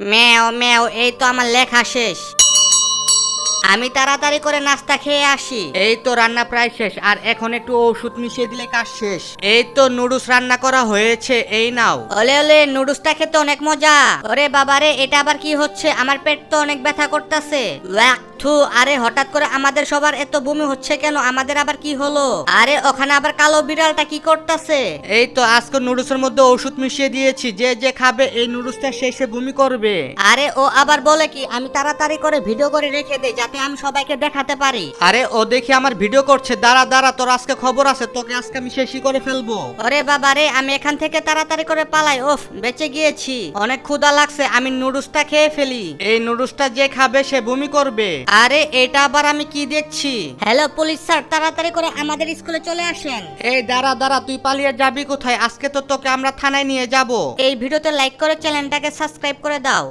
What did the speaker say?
ম্যাও ম্যাও এই তো আমার লেখা শেষ। আমি তাড়াতাড়ি করে নাস্তা খেয়ে আসি। এই তো রান্না প্রায় শেষ আর এখন একটু ওষুধ মিশিয়ে দিলে কাজ শেষ। এই তো নুডুস রান্না করা হয়েছে এই নাও। ওলে ওলে নুডলসটা খেতে অনেক মজা। ওরে বাবারে এটা আবার কি হচ্ছে? আমার পেট তো অনেক ব্যথা করতেছে। থু আরে হঠাৎ করে আমাদের সবার এত বমি হচ্ছে কেন? আমাদের আবার কি হলো? আরে ওখানে আবার কালো বিড়ালটা কি করতেছে? এই তো আজকে নুডলসের মধ্যে ওষুধ মিশিয়ে দিয়েছি যে যে খাবে এই নুডলসটা শেষে বমি করবে। আরে ও আবার বলে কি আমি তাড়াতাড়ি করে ভিডিও করে রেখে দেই যাতে আমি সবাইকে দেখাতে পারি। আরে ও দেখি আমার ভিডিও করছে দাঁড়া দাঁড়া তোর আজকে খবর আছে তোকে আজকে আমি শেষই করে ফেলব। ওরে বাবা রে আমি এখান থেকে তাড়াতাড়ি করে পালাই ওফ বেঁচে গিয়েছি। অনেক ক্ষুধা লাগছে আমি নুডলসটা খেয়ে ফেলি। এই নুডলসটা যে খাবে সে বমি করবে। আরে এটা আবার আমি কি দেখছি? হ্যালো পুলিশ স্যার তাড়াতাড়ি করে আমাদের স্কুলে চলে আসেন। এই দাঁড়া দাঁড়া তুই পালিয়ে যাবি কোথায়? আজকে তো তোকে আমরা থানায় নিয়ে যাব। এই ভিডিওতে লাইক করে চ্যানেলটাকে সাবস্ক্রাইব করে দাও।